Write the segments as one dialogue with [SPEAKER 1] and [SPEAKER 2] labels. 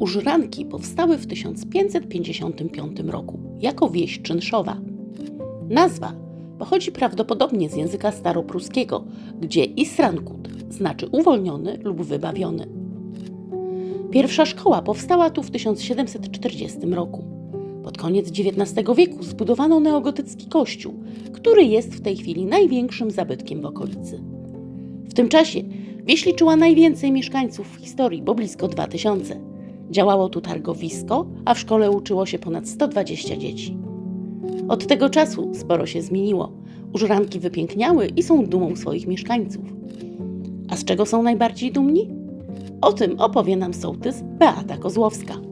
[SPEAKER 1] Użranki powstały w 1555 roku jako wieś czynszowa. Nazwa pochodzi prawdopodobnie z języka staropruskiego, gdzie Isrankut znaczy uwolniony lub wybawiony. Pierwsza szkoła powstała tu w 1740 roku. Pod koniec XIX wieku zbudowano neogotycki kościół, który jest w tej chwili największym zabytkiem w okolicy. W tym czasie wieś liczyła najwięcej mieszkańców w historii, bo blisko 2000. Działało tu targowisko, a w szkole uczyło się ponad 120 dzieci. Od tego czasu sporo się zmieniło. Użranki wypiękniały i są dumą swoich mieszkańców. A z czego są najbardziej dumni? O tym opowie nam sołtys Beata Kozłowska.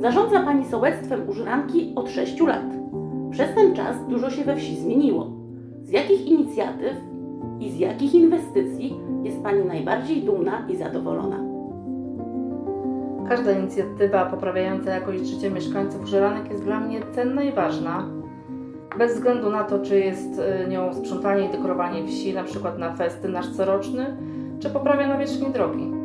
[SPEAKER 1] Zarządza Pani sołectwem Użranki od 6 lat. Przez ten czas dużo się we wsi zmieniło. Z jakich inicjatyw i z jakich inwestycji jest Pani najbardziej dumna i zadowolona?
[SPEAKER 2] Każda inicjatywa poprawiająca jakość życia mieszkańców Żeranek jest dla mnie cenna i ważna. Bez względu na to, czy jest y, nią sprzątanie i dekorowanie wsi, na przykład na festy nasz coroczny, czy poprawia nawierzchnię drogi.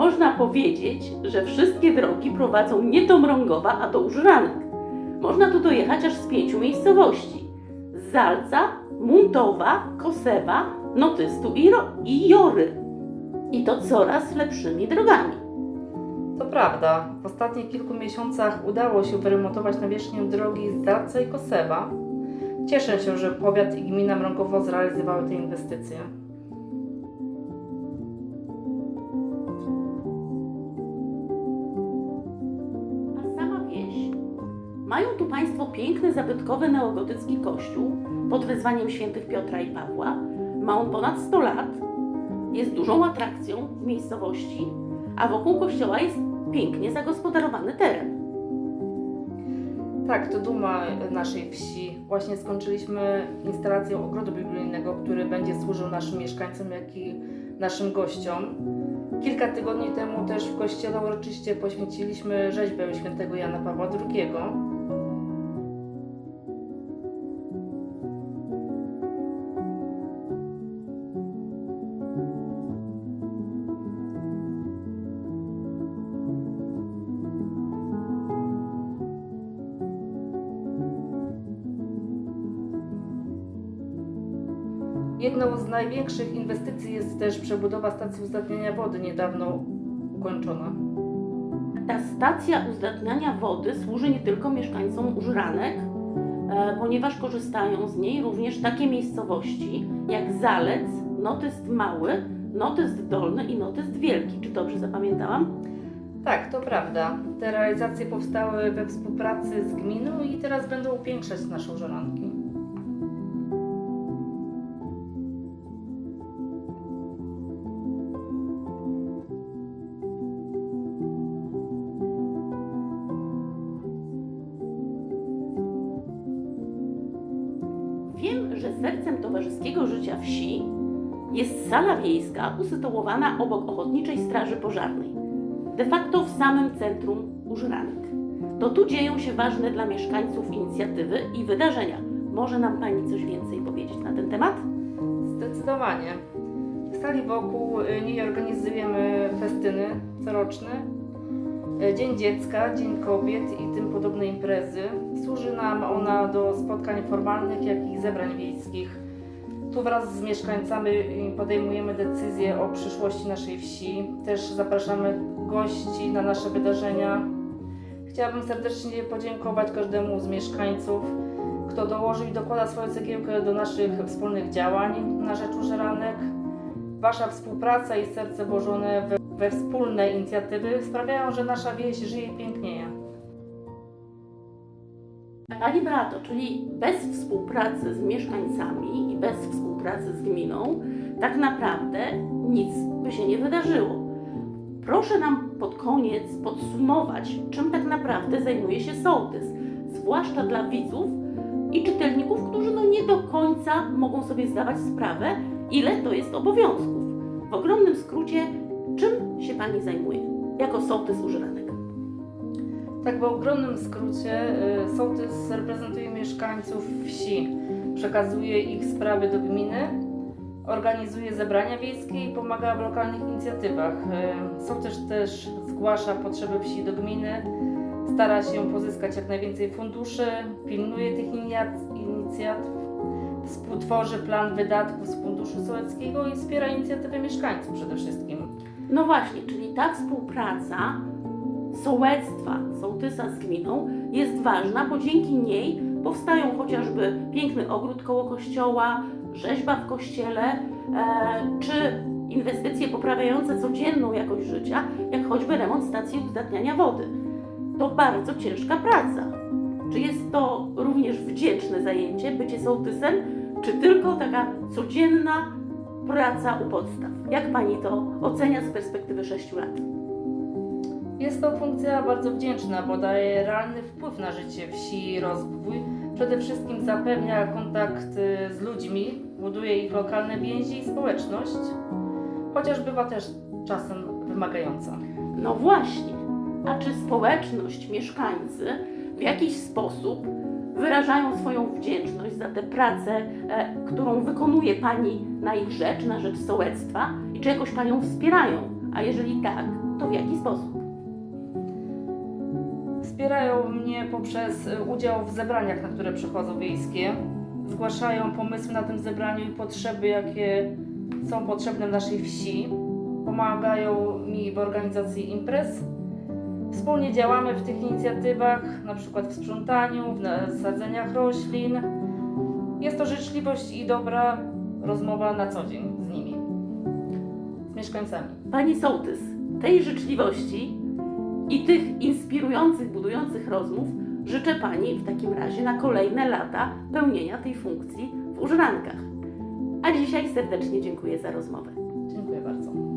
[SPEAKER 1] Można powiedzieć, że wszystkie drogi prowadzą nie do Mrągowa, a do Użranek. Można tu dojechać aż z pięciu miejscowości. Zalca, Muntowa, Kosewa, Notystu i, Ro- i Jory. I to coraz lepszymi drogami.
[SPEAKER 2] To prawda, w ostatnich kilku miesiącach udało się wyremontować nawierzchnię drogi Zalca i Kosewa. Cieszę się, że powiat i gmina Mrągowo zrealizowały te inwestycje.
[SPEAKER 1] Mają tu Państwo piękny, zabytkowy neogotycki kościół pod wezwaniem świętych Piotra i Pawła. Ma on ponad 100 lat. Jest dużą atrakcją w miejscowości, a wokół kościoła jest pięknie zagospodarowany teren.
[SPEAKER 2] Tak, to duma naszej wsi. Właśnie skończyliśmy instalację ogrodu biblijnego, który będzie służył naszym mieszkańcom, jak i naszym gościom. Kilka tygodni temu też w kościele uroczyście poświęciliśmy rzeźbę świętego Jana Pawła II. Jedną z największych inwestycji jest też przebudowa stacji uzdatniania wody, niedawno ukończona.
[SPEAKER 1] Ta stacja uzdatniania wody służy nie tylko mieszkańcom Użranek, e, ponieważ korzystają z niej również takie miejscowości jak Zalec, Notyst Mały, Notyst Dolny i Notyst Wielki. Czy dobrze zapamiętałam?
[SPEAKER 2] Tak, to prawda. Te realizacje powstały we współpracy z gminą i teraz będą upiększać nasze żeranki.
[SPEAKER 1] Sercem towarzyskiego życia wsi jest sala wiejska usytuowana obok Ochotniczej Straży Pożarnej, de facto w samym centrum Użranek. To tu dzieją się ważne dla mieszkańców inicjatywy i wydarzenia. Może nam Pani coś więcej powiedzieć na ten temat?
[SPEAKER 2] Zdecydowanie. W sali wokół y, niej organizujemy festyny coroczne, Dzień Dziecka, Dzień Kobiet i tym podobne imprezy. Służy nam ona do spotkań formalnych, jak i zebrań wiejskich. Tu wraz z mieszkańcami podejmujemy decyzje o przyszłości naszej wsi. Też zapraszamy gości na nasze wydarzenia. Chciałabym serdecznie podziękować każdemu z mieszkańców, kto dołożył i dokłada swoją cegiełkę do naszych wspólnych działań na rzecz Użeranek. Wasza współpraca i serce włożone we, we wspólne inicjatywy sprawiają, że nasza wieś żyje i pięknieje.
[SPEAKER 1] Pani Beato, czyli bez współpracy z mieszkańcami i bez współpracy z gminą, tak naprawdę nic by się nie wydarzyło. Proszę nam pod koniec podsumować, czym tak naprawdę zajmuje się sołtys, zwłaszcza dla widzów i czytelników, którzy no nie do końca mogą sobie zdawać sprawę, ile to jest obowiązków. W ogromnym skrócie, czym się Pani zajmuje jako sołtys Użyranek?
[SPEAKER 2] Tak w ogromnym skrócie y, sołtys reprezentuje mieszkańców wsi, przekazuje ich sprawy do gminy, organizuje zebrania wiejskie i pomaga w lokalnych inicjatywach. Y, Sołtys też zgłasza potrzeby wsi do gminy, stara się pozyskać jak najwięcej funduszy, pilnuje tych inicjat- inicjatyw, współtworzy plan wydatków z funduszu sołeckiego i wspiera inicjatywy mieszkańców przede wszystkim.
[SPEAKER 1] No właśnie, czyli ta współpraca sołectwa, sołtysa z gminą jest ważna, bo dzięki niej powstają chociażby piękny ogród koło kościoła, rzeźba w kościele, e, czy inwestycje poprawiające codzienną jakość życia, jak choćby remont stacji uzdatniania wody. To bardzo ciężka praca. Czy jest to również wdzięczne zajęcie, bycie sołtysem, czy tylko taka codzienna praca u podstaw? Jak Pani to ocenia z perspektywy 6 lat?
[SPEAKER 2] Jest to funkcja bardzo wdzięczna, bo daje realny wpływ na życie wsi i rozwój. Przede wszystkim zapewnia kontakt y, z ludźmi, buduje ich lokalne więzi i społeczność, chociaż bywa też czasem wymagająca.
[SPEAKER 1] No właśnie. A czy społeczność, mieszkańcy w jakiś sposób wyrażają swoją wdzięczność za tę pracę, e, którą wykonuje Pani na ich rzecz, na rzecz sołectwa i czy jakoś Panią wspierają? A jeżeli tak, to w jaki sposób?
[SPEAKER 2] Wspierają mnie poprzez y, udział w zebraniach, na które przychodzą wiejskie. Zgłaszają pomysły na tym zebraniu i potrzeby, jakie są potrzebne naszej wsi. Pomagają mi w organizacji imprez. Wspólnie działamy w tych inicjatywach, na przykład w sprzątaniu, w nasadzeniach roślin. Jest to życzliwość i dobra rozmowa na co dzień z nimi, z mieszkańcami.
[SPEAKER 1] Pani sołtys, tej życzliwości i tych inspirujących, budujących rozmów życzę Pani w takim razie na kolejne lata pełnienia tej funkcji w Użrankach. A dzisiaj serdecznie dziękuję za rozmowę.
[SPEAKER 2] Dziękuję bardzo.